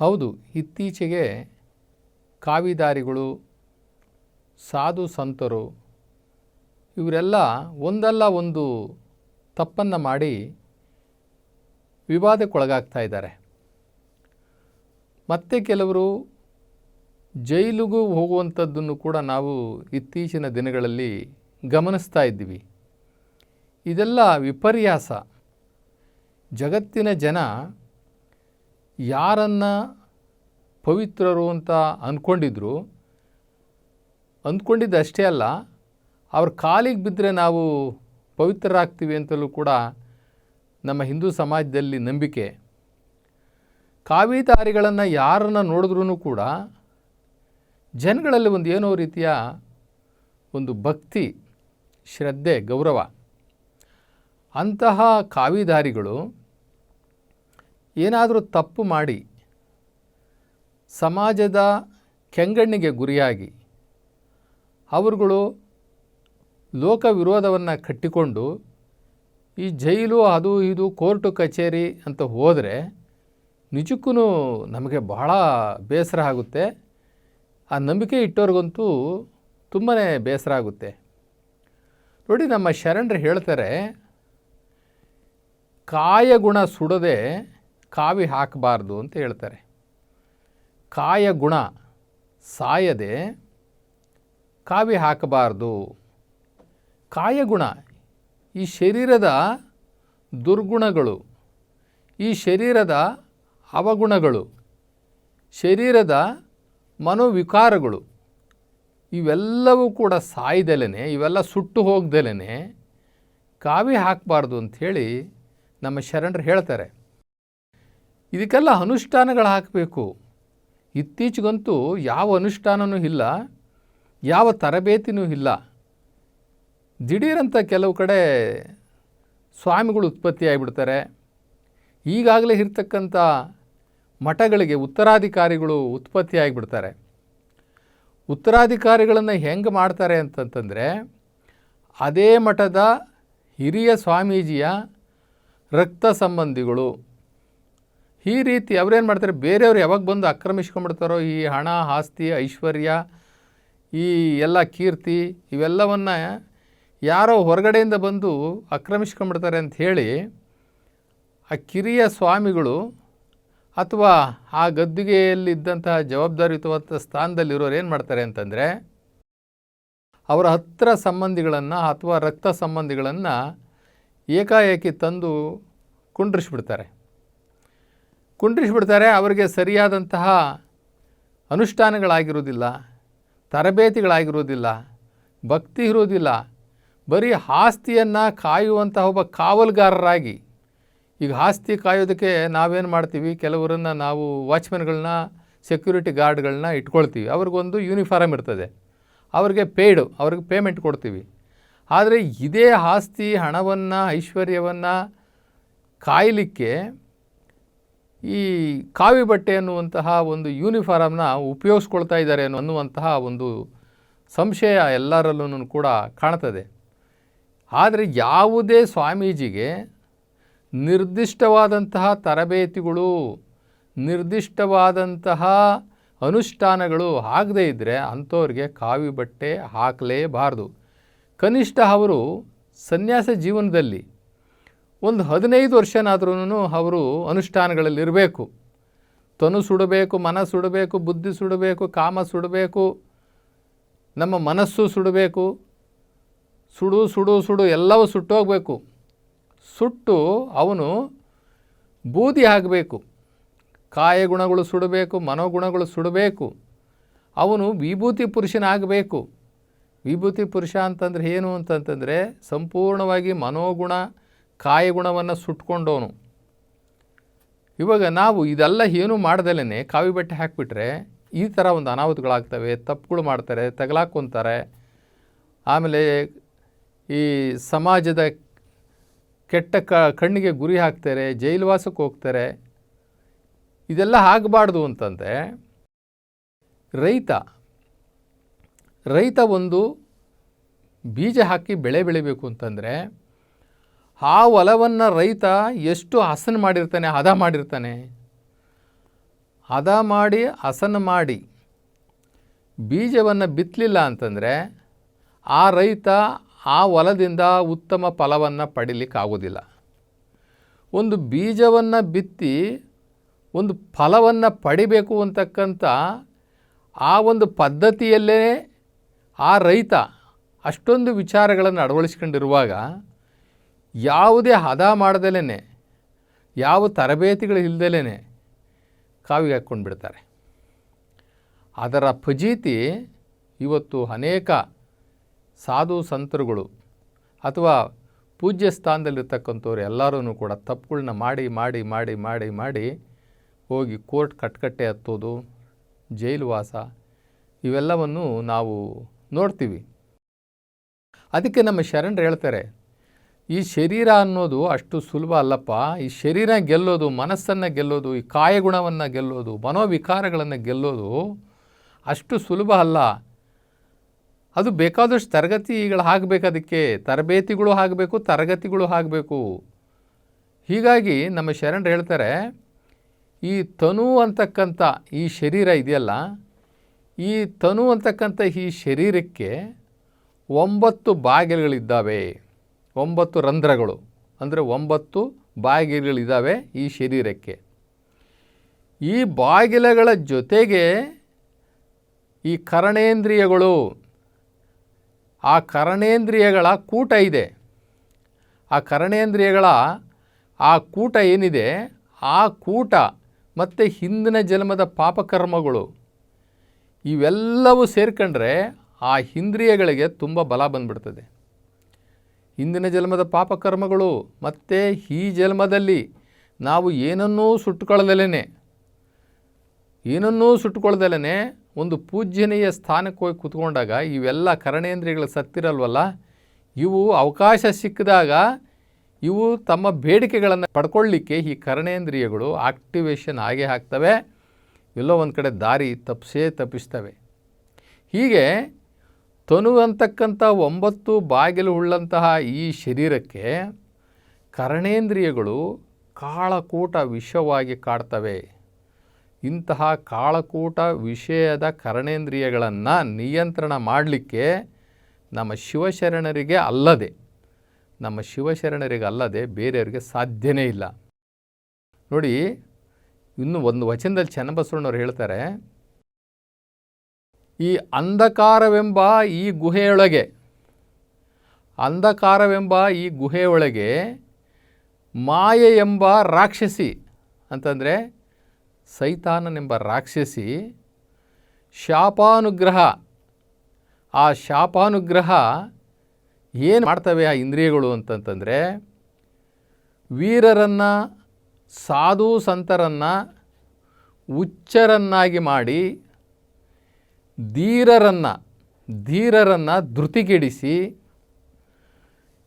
ಹೌದು, ಇತ್ತೀಚೆಗೆ ಕಾವಿದಾರಿಗಳು, ಸಾಧು ಸಂತರು ಇವರೆಲ್ಲ ಒಂದಲ್ಲ ಒಂದು ತಪ್ಪನ್ನು ಮಾಡಿ ವಿವಾದಕ್ಕೊಳಗಾಗ್ತಾ ಇದ್ದಾರೆ. ಮತ್ತೆ ಕೆಲವರು ಜೈಲಿಗೂ ಹೋಗುವಂಥದ್ದನ್ನು ಕೂಡ ನಾವು ಇತ್ತೀಚಿನ ದಿನಗಳಲ್ಲಿ ಗಮನಿಸ್ತಾ ಇದ್ದೀವಿ. ಇದೆಲ್ಲ ವಿಪರ್ಯಾಸ. ಜಗತ್ತಿನ ಜನ ಯಾರನ್ನು ಪವಿತ್ರರು ಅಂತ ಅಂದ್ಕೊಂಡಿದ್ರು ಅಂದ್ಕೊಂಡಿದ್ದು ಅಷ್ಟೇ ಅಲ್ಲ, ಅವ್ರ ಕಾಲಿಗೆ ಬಿದ್ದರೆ ನಾವು ಪವಿತ್ರರಾಗ್ತೀವಿ ಅಂತಲೂ ಕೂಡ ನಮ್ಮ ಹಿಂದೂ ಸಮಾಜದಲ್ಲಿ ನಂಬಿಕೆ. ಕಾವಿತಾರಿಗಳನ್ನು ಯಾರನ್ನು ನೋಡಿದ್ರೂ ಕೂಡ ಜನಗಳಲ್ಲಿ ಒಂದು ಏನೋ ರೀತಿಯ ಒಂದು ಭಕ್ತಿ, ಶ್ರದ್ಧೆ, ಗೌರವ. ಅಂತಹ ಕಾವಿದಾರಿಗಳು ಏನಾದರೂ ತಪ್ಪು ಮಾಡಿ ಸಮಾಜದ ಕೆಂಗಣ್ಣಿಗೆ ಗುರಿಯಾಗಿ ಅವರುಗಳು ಲೋಕ ವಿರೋಧವನ್ನು ಕಟ್ಟಿಕೊಂಡು ಈ ಜೈಲು ಅದು ಇದು ಕೋರ್ಟು ಕಚೇರಿ ಅಂತ ಹೋದರೆ ನಿಜಕ್ಕೂ ನಮಗೆ ಬಹಳ ಬೇಸರ ಆಗುತ್ತೆ. ಆ ನಂಬಿಕೆ ಇಟ್ಟವ್ರಿಗಂತೂ ತುಂಬಾ ಬೇಸರ ಆಗುತ್ತೆ. ನೋಡಿ, ನಮ್ಮ ಶರಣರು ಹೇಳ್ತಾರೆ, ಕಾಯಗುಣ ಸುಡದೆ ಕಾವಿ ಹಾಕಬಾರ್ದು ಅಂತ ಹೇಳ್ತಾರೆ. ಕಾಯ ಗುಣ ಸಾಯದೆ ಕಾವಿ ಹಾಕಬಾರ್ದು. ಕಾಯಗುಣ ಈ ಶರೀರದ ದುರ್ಗುಣಗಳು, ಈ ಶರೀರದ ಅವಗುಣಗಳು, ಶರೀರದ ಮನೋವಿಕಾರಗಳು, ಇವೆಲ್ಲವೂ ಕೂಡ ಸಾಯ್ದಲೇ ಇವೆಲ್ಲ ಸುಟ್ಟು ಹೋಗ್ದಲೇ ಕಾವಿ ಹಾಕಬಾರ್ದು ಅಂಥೇಳಿ ನಮ್ಮ ಶರಣರು ಹೇಳ್ತಾರೆ. ಇದಕ್ಕೆಲ್ಲ ಅನುಷ್ಠಾನಗಳು ಹಾಕಬೇಕು. ಇತ್ತೀಚೆಗಂತೂ ಯಾವ ಅನುಷ್ಠಾನವೂ ಇಲ್ಲ, ಯಾವ ತರಬೇತಿನೂ ಇಲ್ಲ. ದಿಢೀರಂತ ಕೆಲವು ಕಡೆ ಸ್ವಾಮಿಗಳು ಉತ್ಪತ್ತಿ ಆಗಿಬಿಡ್ತಾರೆ ಈಗಾಗಲೇ ಇರ್ತಕ್ಕಂಥ ಮಠಗಳಿಗೆ ಉತ್ತರಾಧಿಕಾರಿಗಳು ಉತ್ಪತ್ತಿ ಆಗಿಬಿಡ್ತಾರೆ ಉತ್ತರಾಧಿಕಾರಿಗಳನ್ನು ಹೆಂಗೆ ಮಾಡ್ತಾರೆ ಅಂತಂತಂದರೆ, ಅದೇ ಮಠದ ಹಿರಿಯ ಸ್ವಾಮೀಜಿಯ ರಕ್ತ ಸಂಬಂಧಿಗಳು ಈ ರೀತಿ ಅವ್ರೇನು ಮಾಡ್ತಾರೆ? ಬೇರೆಯವ್ರು ಯಾವಾಗ ಬಂದು ಆಕ್ರಮಿಸ್ಕೊಂಡ್ಬಿಡ್ತಾರೋ, ಈ ಹಣ, ಆಸ್ತಿ, ಐಶ್ವರ್ಯ, ಈ ಎಲ್ಲ ಕೀರ್ತಿ, ಇವೆಲ್ಲವನ್ನು ಯಾರೋ ಹೊರಗಡೆಯಿಂದ ಬಂದು ಆಕ್ರಮಿಸ್ಕೊಂಡ್ಬಿಡ್ತಾರೆ ಅಂತ ಹೇಳಿ ಆ ಕಿರಿಯ ಸ್ವಾಮಿಗಳು ಅಥವಾ ಆ ಗದ್ದುಗೆಯಲ್ಲಿದ್ದಂತಹ ಜವಾಬ್ದಾರಿಯುತವಾದ ಸ್ಥಾನದಲ್ಲಿರೋರು ಏನು ಮಾಡ್ತಾರೆ ಅಂತಂದರೆ, ಅವರ ಹತ್ತಿರ ಸಂಬಂಧಿಗಳನ್ನು ಅಥವಾ ರಕ್ತ ಸಂಬಂಧಿಗಳನ್ನು ಏಕಾಏಕಿ ತಂದು ಕುಂಡ್ರಿಸ್ಬಿಡ್ತಾರೆ. ಕುಂಡ್ರಿಸ್ಬಿಡ್ತಾರೆ, ಅವರಿಗೆ ಸರಿಯಾದಂತಹ ಅನುಷ್ಠಾನಗಳಾಗಿರೋದಿಲ್ಲ ತರಬೇತಿಗಳಾಗಿರುವುದಿಲ್ಲ, ಭಕ್ತಿ ಇರುವುದಿಲ್ಲ. ಬರೀ ಆಸ್ತಿಯನ್ನು ಕಾಯುವಂತಹ ಒಬ್ಬ ಕಾವಲುಗಾರರಾಗಿ, ಈಗ ಆಸ್ತಿ ಕಾಯೋದಕ್ಕೆ ನಾವೇನು ಮಾಡ್ತೀವಿ? ಕೆಲವರನ್ನು ನಾವು ವಾಚ್ಮೆನ್ಗಳನ್ನ ಸೆಕ್ಯೂರಿಟಿ ಗಾರ್ಡ್ಗಳನ್ನ ಇಟ್ಕೊಳ್ತೀವಿ. ಅವ್ರಿಗೊಂದು ಯೂನಿಫಾರಮ್ ಇರ್ತದೆ. ಅವ್ರಿಗೆ ಪೇಯ್ಡು, ಅವ್ರಿಗೆ ಪೇಮೆಂಟ್ ಕೊಡ್ತೀವಿ. ಆದರೆ ಇದೇ ಆಸ್ತಿ ಹಣವನ್ನು, ಐಶ್ವರ್ಯವನ್ನು ಕಾಯಲಿಕ್ಕೆ ಈ ಕಾವಿ ಬಟ್ಟೆ ಅನ್ನುವಂತಹ ಒಂದು ಯೂನಿಫಾರಮ್ನ ಉಪಯೋಗಿಸ್ಕೊಳ್ತಾ ಇದ್ದಾರೆ ಅನ್ನುವಂತಹ ಒಂದು ಸಂಶಯ ಎಲ್ಲರಲ್ಲೂ ಕೂಡ ಕಾಣ್ತದೆ. ಆದರೆ ಯಾವುದೇ ಸ್ವಾಮೀಜಿಗೆ ನಿರ್ದಿಷ್ಟವಾದಂತಹ ತರಬೇತಿಗಳು, ನಿರ್ದಿಷ್ಟವಾದಂತಹ ಅನುಷ್ಠಾನಗಳು ಆಗದೇ ಇದ್ದರೆ ಅಂಥವ್ರಿಗೆ ಕಾವಿ ಬಟ್ಟೆ ಹಾಕಲೇಬಾರ್ದು. ಕನಿಷ್ಠ ಅವರು ಸನ್ಯಾಸ ಜೀವನದಲ್ಲಿ ಒಂದು ಹದಿನೈದು ವರ್ಷನಾದ್ರೂ ಅವರು ಅನುಷ್ಠಾನಗಳಲ್ಲಿರಬೇಕು. ತನು ಸುಡಬೇಕು, ಮನ ಸುಡಬೇಕು, ಬುದ್ಧಿ ಸುಡಬೇಕು, ಕಾಮ ಸುಡಬೇಕು, ನಮ್ಮ ಮನಸ್ಸು ಸುಡಬೇಕು. ಸುಡು ಸುಡು ಸುಡು ಎಲ್ಲವೂ ಸುಟ್ಟೋಗಬೇಕು. ಸುಟ್ಟು ಅವನು ಬೂದಿ ಆಗಬೇಕು ಕಾಯಗುಣಗಳು ಸುಡಬೇಕು, ಮನೋಗುಣಗಳು ಸುಡಬೇಕು. ಅವನು ವಿಭೂತಿ ಪುರುಷನಾಗಬೇಕು. ವಿಭೂತಿ ಪುರುಷ ಅಂತಂದರೆ ಏನು ಅಂತಂತಂದರೆ ಸಂಪೂರ್ಣವಾಗಿ ಮನೋಗುಣ ಕಾಯಗುಣವನ್ನು ಸುಟ್ಕೊಂಡವನು ಇವಾಗ ನಾವು ಇದೆಲ್ಲ ಏನೂ ಮಾಡ್ದಲೇ ಕಾವಿ ಬಟ್ಟೆ ಹಾಕಿಬಿಟ್ರೆ ಈ ಥರ ಒಂದು ಅನಾಹುತಗಳಾಗ್ತವೆ, ತಪ್ಪುಗಳು ಮಾಡ್ತಾರೆ, ತಗಲಾಕೊಂತಾರೆ. ಆಮೇಲೆ ಈ ಸಮಾಜದ ಕೆಟ್ಟ ಕ ಕಣ್ಣಿಗೆ ಗುರಿ ಹಾಕ್ತಾರೆ, ಜೈಲುವಾಸಕ್ಕೆ ಹೋಗ್ತಾರೆ. ಇದೆಲ್ಲ ಆಗಬಾರ್ದು ಅಂತಂದರೆ ರೈತ ರೈತ ಒಂದು ಬೀಜ ಹಾಕಿ ಬೆಳೆ ಬೆಳಿಬೇಕು ಅಂತಂದರೆ ಆ ಹೊಲವನ್ನು ರೈತ ಎಷ್ಟು ಹಸನ್ ಮಾಡಿರ್ತಾನೆ, ಹದ ಮಾಡಿರ್ತಾನೆ? ಹದ ಮಾಡಿ, ಹಸನ ಮಾಡಿ ಬೀಜವನ್ನು ಬಿತ್ತಲಿಲ್ಲ ಅಂತಂದರೆ ಆ ರೈತ ಆ ಹೊಲದಿಂದ ಉತ್ತಮ ಫಲವನ್ನು ಪಡಿಲಿಕ್ಕಾಗೋದಿಲ್ಲ. ಒಂದು ಬೀಜವನ್ನು ಬಿತ್ತಿ ಒಂದು ಫಲವನ್ನು ಪಡಿಬೇಕು ಅಂತಕ್ಕಂಥ ಆ ಒಂದು ಪದ್ಧತಿಯಲ್ಲೇ ಆ ರೈತ ಅಷ್ಟೊಂದು ವಿಚಾರಗಳನ್ನು ಅಳವಡಿಸ್ಕೊಂಡಿರುವಾಗ ಯಾವುದೇ ಹದ ಮಾಡ್ದಲೇ ಯಾವ ತರಬೇತಿಗಳು ಇಲ್ದಲೇ ಕಾವಿಗೆ ಹಾಕ್ಕೊಂಡು ಬಿಡ್ತಾರೆ. ಅದರ ಫಜೀತಿ ಇವತ್ತು ಅನೇಕ ಸಾಧು ಸಂತರುಗಳು ಅಥವಾ ಪೂಜ್ಯ ಸ್ಥಾನದಲ್ಲಿರ್ತಕ್ಕಂಥವ್ರು ಎಲ್ಲರೂ ಕೂಡ ತಪ್ಪುಗಳನ್ನ ಮಾಡಿ ಮಾಡಿ ಮಾಡಿ ಮಾಡಿ ಮಾಡಿ ಹೋಗಿ ಕೋರ್ಟ್ ಕಟ್ಕಟ್ಟೆ ಹತ್ತೋದು, ಜೈಲು ವಾಸ ಇವೆಲ್ಲವನ್ನು ನಾವು ನೋಡ್ತೀವಿ. ಅದಕ್ಕೆ ನಮ್ಮ ಶರಣರು ಹೇಳ್ತಾರೆ ಈ ಶರೀರ ಅನ್ನೋದು ಅಷ್ಟು ಸುಲಭ ಅಲ್ಲಪ್ಪ. ಈ ಶರೀರ ಗೆಲ್ಲೋದು, ಮನಸ್ಸನ್ನು ಗೆಲ್ಲೋದು, ಈ ಕಾಯಗುಣವನ್ನು ಗೆಲ್ಲೋದು, ಮನೋವಿಕಾರಗಳನ್ನು ಗೆಲ್ಲೋದು ಅಷ್ಟು ಸುಲಭ ಅಲ್ಲ. ಅದು ಬೇಕಾದಷ್ಟು ತರಗತಿಗಳು ಆಗಬೇಕು ಅದಕ್ಕೆ ತರಬೇತಿಗಳು ಆಗಬೇಕು, ತರಗತಿಗಳು ಆಗಬೇಕು. ಹೀಗಾಗಿ ನಮ್ಮ ಶರಣರು ಹೇಳ್ತಾರೆ, ಈ ತನು ಅಂತಕ್ಕಂಥ ಈ ಶರೀರ ಇದೆಯಲ್ಲ, ಈ ತನು ಅಂತಕ್ಕಂಥ ಈ ಶರೀರಕ್ಕೆ ಒಂಬತ್ತು ಬಾಗಿಲುಗಳಿದ್ದಾವೆ. ಒಂಬತ್ತು ರಂಧ್ರಗಳು, ಅಂದರೆ ಒಂಬತ್ತು ಬಾಗಿಲುಗಳಿದ್ದಾವೆ ಈ ಶರೀರಕ್ಕೆ. ಈ ಬಾಗಿಲುಗಳ ಜೊತೆಗೆ ಈ ಕರಣೇಂದ್ರಿಯಗಳು, ಆ ಕರಣೇಂದ್ರಿಯಗಳ ಕೂಟ ಇದೆ. ಆ ಕರಣೇಂದ್ರಿಯಗಳ ಆ ಕೂಟ ಏನಿದೆ? ಆ ಕೂಟ ಮತ್ತು ಹಿಂದಿನ ಜನ್ಮದ ಪಾಪಕರ್ಮಗಳು, ಇವೆಲ್ಲವೂ ಸೇರ್ಕೊಂಡ್ರೆ ಆ ಇಂದ್ರಿಯಗಳಿಗೆ ತುಂಬ ಬಲ ಬಂದ್ಬಿಡ್ತದೆ. ಹಿಂದಿನ ಜನ್ಮದ ಪಾಪಕರ್ಮಗಳು, ಮತ್ತು ಈ ಜನ್ಮದಲ್ಲಿ ನಾವು ಏನನ್ನೂ ಸುಟ್ಟುಕೊಳ್ಳದಲೇ ಏನನ್ನೂ ಸುಟ್ಟುಕೊಳ್ಳದಲೇ ಒಂದು ಪೂಜ್ಯನೀಯ ಸ್ಥಾನಕ್ಕೆ ಹೋಗಿ ಕೂತ್ಕೊಂಡಾಗ ಇವೆಲ್ಲ ಕರಣೇಂದ್ರಿಯಗಳು ಸತ್ತಿರಲ್ವಲ್ಲ, ಇವು ಅವಕಾಶ ಸಿಕ್ಕಿದಾಗ ಇವು ತಮ್ಮ ಬೇಡಿಕೆಗಳನ್ನು ಪಡ್ಕೊಳ್ಳಿಕ್ಕೆ ಈ ಕರಣೇಂದ್ರಿಯಗಳು ಆಕ್ಟಿವೇಶನ್ ಆಗೇ ಆಗ್ತವೆ. ಎಲ್ಲೋ ಒಂದು ಕಡೆ ದಾರಿ ತಪ್ಪಿಸೇ ತಪ್ಪಿಸ್ತವೆ. ಹೀಗೆ ತನು ಅಂತಕ್ಕಂಥ ಒಂಬತ್ತು ಬಾಗಿಲು ಉಳ್ಳಂತಹ ಈ ಶರೀರಕ್ಕೆ ಕರಣೇಂದ್ರಿಯಗಳು ಕಾಳಕೂಟ ವಿಷವಾಗಿ ಕಾಡ್ತವೆ. ಇಂತಹ ಕಾಳಕೂಟ ವಿಷಯದ ಕರಣೇಂದ್ರಿಯಗಳನ್ನು ನಿಯಂತ್ರಣ ಮಾಡಲಿಕ್ಕೆ ನಮ್ಮ ಶಿವಶರಣರಿಗೆ ಅಲ್ಲದೆ, ನಮ್ಮ ಶಿವಶರಣರಿಗೆ ಅಲ್ಲದೆ ಬೇರೆಯವರಿಗೆ ಸಾಧ್ಯನೇ ಇಲ್ಲ. ನೋಡಿ, ಇನ್ನು ಒಂದು ವಚನದಲ್ಲಿ ಚನ್ನಬಸವಣ್ಣವ್ರು ಹೇಳ್ತಾರೆ ಈ ಅಂಧಕಾರವೆಂಬ ಈ ಗುಹೆಯೊಳಗೆ, ಅಂಧಕಾರವೆಂಬ ಈ ಗುಹೆಯೊಳಗೆ ಮಾಯೆ ಎಂಬ ರಾಕ್ಷಸಿ ಅಂತಂದರೆ ಸೈತಾನನೆಂಬ ರಾಕ್ಷಸಿ ಶಾಪಾನುಗ್ರಹ. ಆ ಶಾಪಾನುಗ್ರಹ ಏನು ಮಾಡ್ತವೆ ಆ ಇಂದ್ರಿಯಗಳು ಅಂತಂತಂದರೆ ವೀರರನ್ನು, ಸಾಧು ಸಂತರನ್ನು ಹುಚ್ಚರನ್ನಾಗಿ ಮಾಡಿ ಧೀರರನ್ನು ಧೀರರನ್ನು ಧೃತಿಗೆಡಿಸಿ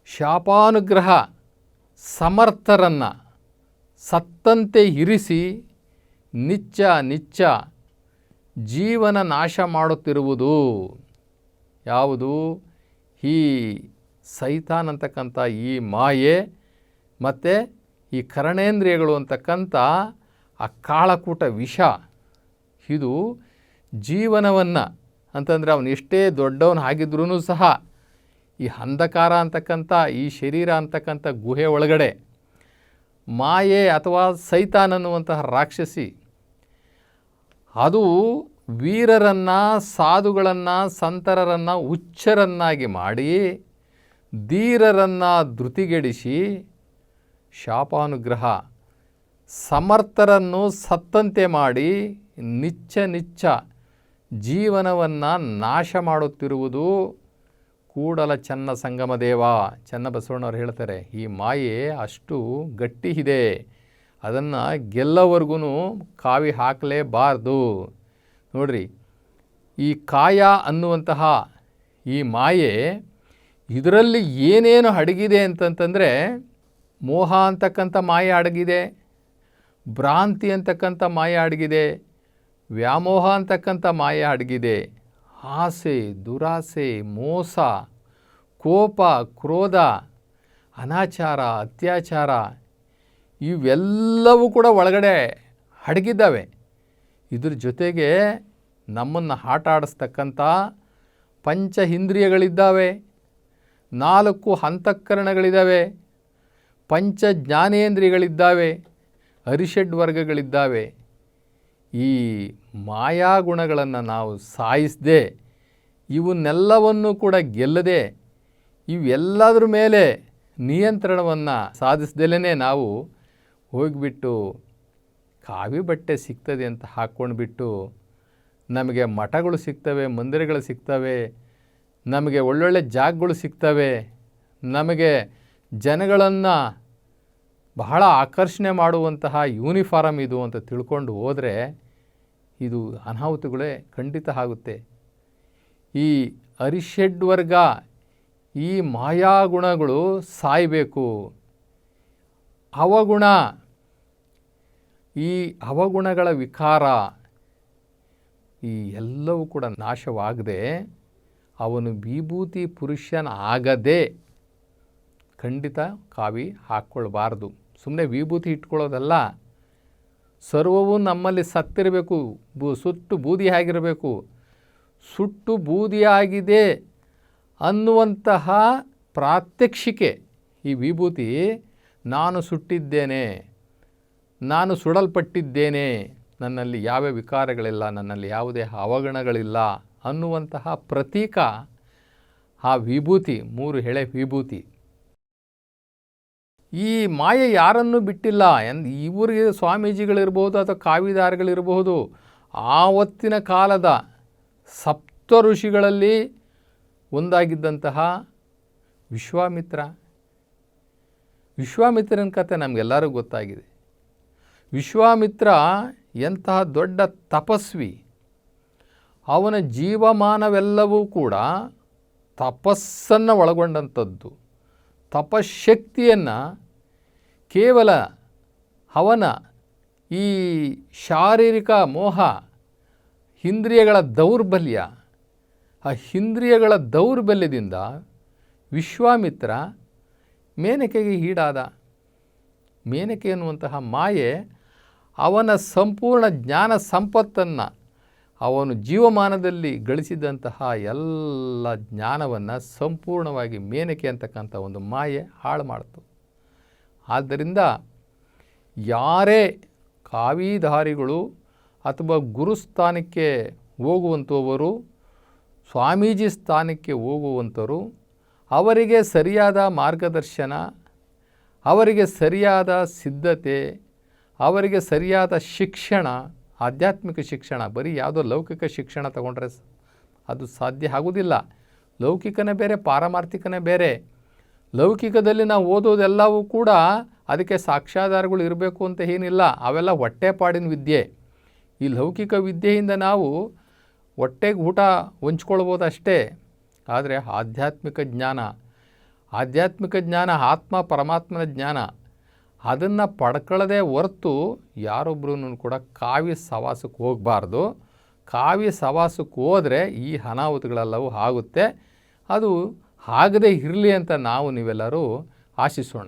ಶಾಪಾನುಗ್ರಹ ಸಮರ್ಥರನ್ನು ಸತ್ತಂತೆ ಇರಿಸಿ ನಿಚ್ಚ ನಿಚ್ಚ ಜೀವನ ನಾಶ ಮಾಡುತ್ತಿರುವುದು. ಯಾವುದು? ಈ ಸೈತಾನ್ ಅಂತಕ್ಕಂಥ ಈ ಮಾಯೆ ಮತ್ತು ಈ ಕರಣೇಂದ್ರಿಯಗಳು ಅಂತಕ್ಕಂಥ ಆ ಕಾಳಕೂಟ ವಿಷ. ಇದು ಜೀವನವನ್ನು ಅಂತಂದರೆ ಅವನು ಎಷ್ಟೇ ದೊಡ್ಡವನು ಆಗಿದ್ರೂ ಸಹ ಈ ಅಂಧಕಾರ ಅಂತಕ್ಕಂಥ, ಈ ಶರೀರ ಅಂತಕ್ಕಂಥ ಗುಹೆ ಒಳಗಡೆ ಮಾಯೆ ಅಥವಾ ಸೈತಾನ್ ಅನ್ನುವಂತಹ ರಾಕ್ಷಸಿ, ಅದು ವೀರರನ್ನು, ಸಾಧುಗಳನ್ನು, ಸಂತರರನ್ನು, ಹುಚ್ಚರನ್ನಾಗಿ ಮಾಡಿ ಧೀರರನ್ನು ಧೃತಿಗೆಡಿಸಿ ಶಾಪಾನುಗ್ರಹ, ಸಮರ್ಥರನ್ನು ಸತ್ತಂತೆ ಮಾಡಿ ನಿಚ್ಚ ನಿಚ್ಚ ಜೀವನವನ್ನು ನಾಶ ಮಾಡುತ್ತಿರುವುದು ಕೂಡಲ ಚನ್ನ ಸಂಗಮ ದೇವ ಚನ್ನಬಸವಣ್ಣವ್ರು ಹೇಳ್ತಾರೆ, ಈ ಮಾಯೆ ಅಷ್ಟು ಗಟ್ಟಿ ಇದೆ. ಅದನ್ನು ಗೆಲ್ಲವರೆಗೂ ಕಾವಿ ಹಾಕಲೇಬಾರ್ದು. ನೋಡ್ರಿ, ಈ ಕಾಯ ಅನ್ನುವಂತಹ ಈ ಮಾಯೆ ಇದರಲ್ಲಿ ಏನೇನು ಅಡಗಿದೆ ಅಂತಂತಂದರೆ, ಮೋಹ ಅಂತಕ್ಕಂಥ ಮಾಯೆ ಅಡಗಿದೆ, ಭ್ರಾಂತಿ ಅಂತಕ್ಕಂಥ ಮಾಯೆ ಅಡಗಿದೆ ವ್ಯಾಮೋಹ ಅಂತಕ್ಕಂಥ ಮಾಯ ಅಡಗಿದೆ. ಆಸೆ, ದುರಾಸೆ, ಮೋಸ, ಕೋಪ, ಕ್ರೋಧ, ಅನಾಚಾರ, ಅತ್ಯಾಚಾರ ಇವೆಲ್ಲವೂ ಕೂಡ ಒಳಗಡೆ ಅಡಗಿದ್ದಾವೆ. ಇದ್ರ ಜೊತೆಗೆ ನಮ್ಮನ್ನು ಆಟ ಆಡಿಸ್ತಕ್ಕಂಥ ಪಂಚ ಇಂದ್ರಿಯಗಳಿದ್ದಾವೆ ನಾಲ್ಕು ಹಂತಕರಣಗಳಿದ್ದಾವೆ ಪಂಚ ಜ್ಞಾನೇಂದ್ರಿಯಗಳಿದ್ದಾವೆ ಅರಿಷಡ್ ವರ್ಗಗಳಿದ್ದಾವೆ. ಈ ಮಾಯಾಗುಣಗಳನ್ನು ನಾವು ಸಾಯಿಸದೆ, ಇವನ್ನೆಲ್ಲವನ್ನು ಕೂಡ ಗೆಲ್ಲದೆ, ಇವೆಲ್ಲದರ ಮೇಲೆ ನಿಯಂತ್ರಣವನ್ನು ಸಾಧಿಸ್ದಲೇ ನಾವು ಹೋಗಿಬಿಟ್ಟು ಕಾವಿ ಬಟ್ಟೆ ಸಿಗ್ತದೆ ಅಂತ ಹಾಕ್ಕೊಂಡ್ಬಿಟ್ಟು ನಮಗೆ ಮಠಗಳು ಸಿಗ್ತವೆ, ಮಂದಿರಗಳು ಸಿಗ್ತವೆ, ನಮಗೆ ಒಳ್ಳೊಳ್ಳೆ ಜಾಗಗಳು ಸಿಗ್ತವೆ, ನಮಗೆ ಜನಗಳನ್ನು ಬಹಳ ಆಕರ್ಷಣೆ ಮಾಡುವಂತಹ ಯೂನಿಫಾರಮ್ ಇದು ಅಂತ ತಿಳ್ಕೊಂಡು ಹೋದರೆ ಇದು ಅನಾಹುತಗಳೇ ಖಂಡಿತ ಆಗುತ್ತೆ. ಈ ಅರಿಷಡ್ ವರ್ಗ ಈ ಮಾಯಾಗುಣಗಳು ಸಾಯಬೇಕು. ಅವಗುಣ ಈ ಅವಗುಣಗಳ ವಿಕಾರ ಈ ಎಲ್ಲವೂ ಕೂಡ ನಾಶವಾಗದೆ ಅವನು ವಿಭೂತಿ ಪುರುಷನ ಆಗದೆ ಖಂಡಿತ ಕಾವಿ ಹಾಕ್ಕೊಳ್ಬಾರ್ದು. ಸುಮ್ಮನೆ ವಿಭೂತಿ ಇಟ್ಕೊಳ್ಳೋದಲ್ಲ. ಸರ್ವವು ನಮ್ಮಲ್ಲಿ ಸತ್ತಿರಬೇಕು, ಬೂ, ಸುಟ್ಟು ಬೂದಿಯಾಗಿರಬೇಕು ಸುಟ್ಟು ಬೂದಿಯಾಗಿದೆ ಅನ್ನುವಂತಹ ಪ್ರಾತ್ಯಕ್ಷಿಕೆ. ಈ ವಿಭೂತಿ, ನಾನು ಸುಟ್ಟಿದ್ದೇನೆ, ನಾನು ಸುಡಲ್ಪಟ್ಟಿದ್ದೇನೆ, ನನ್ನಲ್ಲಿ ಯಾವ ವಿಕಾರಗಳಿಲ್ಲ, ನನ್ನಲ್ಲಿ ಯಾವುದೇ ಅವಗಣಗಳಿಲ್ಲ ಅನ್ನುವಂತಹ ಪ್ರತೀಕ ಆ ವಿಭೂತಿ, ಮೂರು ಎಳೆ ವಿಭೂತಿ. ಈ ಮಾಯೆ ಯಾರನ್ನು ಬಿಟ್ಟಿಲ್ಲ ಎಂದು ಇವರಿಗೆ ಸ್ವಾಮೀಜಿಗಳಿರ್ಬೋದು ಅಥವಾ ಕಾವಿದಾರಗಳಿರಬಹುದು ಆವತ್ತಿನ ಕಾಲದ ಸಪ್ತ ಋಷಿಗಳಲ್ಲಿ ಒಂದಾಗಿದ್ದಂತಹ ವಿಶ್ವಾಮಿತ್ರ. ವಿಶ್ವಾಮಿತ್ರನ ಕಥೆ ನಮಗೆಲ್ಲರಿಗೂ ಗೊತ್ತಾಗಿದೆ. ವಿಶ್ವಾಮಿತ್ರ ಎಂತಹ ದೊಡ್ಡ ತಪಸ್ವಿ. ಅವನ ಜೀವಮಾನವೆಲ್ಲವೂ ಕೂಡ ತಪಸ್ಸನ್ನು ಒಳಗೊಂಡಂಥದ್ದು. ತಪಶಕ್ತಿಯನ್ನು ಕೇವಲ ಹವನ, ಈ ಶಾರೀರಿಕ ಮೋಹ ಇಂದ್ರಿಯಗಳ ದೌರ್ಬಲ್ಯ, ಆ ಇಂದ್ರಿಯಗಳ ದೌರ್ಬಲ್ಯದಿಂದ ವಿಶ್ವಾಮಿತ್ರ ಮೇನಕೆಗೆ ಈಡಾದ. ಮೇನಕೆ ಎನ್ನುವಂತಹ ಮಾಯೆ ಅವನ ಸಂಪೂರ್ಣ ಜ್ಞಾನ ಸಂಪತ್ತನ್ನು, ಅವನು ಜೀವಮಾನದಲ್ಲಿ ಗಳಿಸಿದಂತಹ ಎಲ್ಲ ಜ್ಞಾನವನ್ನು ಸಂಪೂರ್ಣವಾಗಿ ಮೇನಕೆ ಅಂತಕ್ಕಂಥ ಒಂದು ಮಾಯೆ ಹಾಳು ಮಾಡಿತು. ಆದ್ದರಿಂದ ಯಾರೇ ಕಾವಿಧಾರಿಗಳು ಅಥವಾ ಗುರುಸ್ಥಾನಕ್ಕೆ ಹೋಗುವಂಥವರು, ಸ್ವಾಮೀಜಿ ಸ್ಥಾನಕ್ಕೆ ಹೋಗುವಂಥವರು, ಅವರಿಗೆ ಸರಿಯಾದ ಮಾರ್ಗದರ್ಶನ, ಅವರಿಗೆ ಸರಿಯಾದ ಸಿದ್ಧತೆ, ಅವರಿಗೆ ಸರಿಯಾದ ಶಿಕ್ಷಣ, ಆಧ್ಯಾತ್ಮಿಕ ಶಿಕ್ಷಣ, ಬರೀ ಯಾವುದೋ ಲೌಕಿಕ ಶಿಕ್ಷಣ ತಗೊಂಡ್ರೆ ಅದು ಸಾಧ್ಯ ಆಗೋದಿಲ್ಲ ಲೌಕಿಕನೇ ಬೇರೆ, ಪಾರಮಾರ್ಥಿಕನೇ ಬೇರೆ. ಲೌಕಿಕದಲ್ಲಿ ನಾವು ಓದೋದೆಲ್ಲವೂ ಕೂಡ ಅದಕ್ಕೆ ಸಾಕ್ಷಾಧಾರಗಳು ಇರಬೇಕು ಅಂತ ಏನಿಲ್ಲ, ಅವೆಲ್ಲ ಹೊಟ್ಟೆಪಾಡಿನ ವಿದ್ಯೆ. ಈ ಲೌಕಿಕ ವಿದ್ಯೆಯಿಂದ ನಾವು ಹೊಟ್ಟೆಗೆ ಊಟ ಹೊಂಚ್ಕೊಳ್ಬೋದು ಅಷ್ಟೇ ಆದರೆ ಆಧ್ಯಾತ್ಮಿಕ ಜ್ಞಾನ ಆಧ್ಯಾತ್ಮಿಕ ಜ್ಞಾನ, ಆತ್ಮ ಪರಮಾತ್ಮನ ಜ್ಞಾನ, ಅದನ್ನು ಪಡ್ಕೊಳ್ಳದೆ ಹೊರತು ಯಾರೊಬ್ಬರೂ ಕೂಡ ಕಾವಿ ಸವಾಸಕ್ಕೆ ಹೋಗಬಾರ್ದು. ಕಾವಿ ಸವಾಸಕ್ಕೆ ಹೋದರೆ ಈ ಅನಾಹುತಗಳೆಲ್ಲವೂ ಆಗುತ್ತೆ. ಅದು ಆಗದೇ ಇರಲಿ ಅಂತ ನಾವು ನೀವೆಲ್ಲರೂ ಆಶಿಸೋಣ.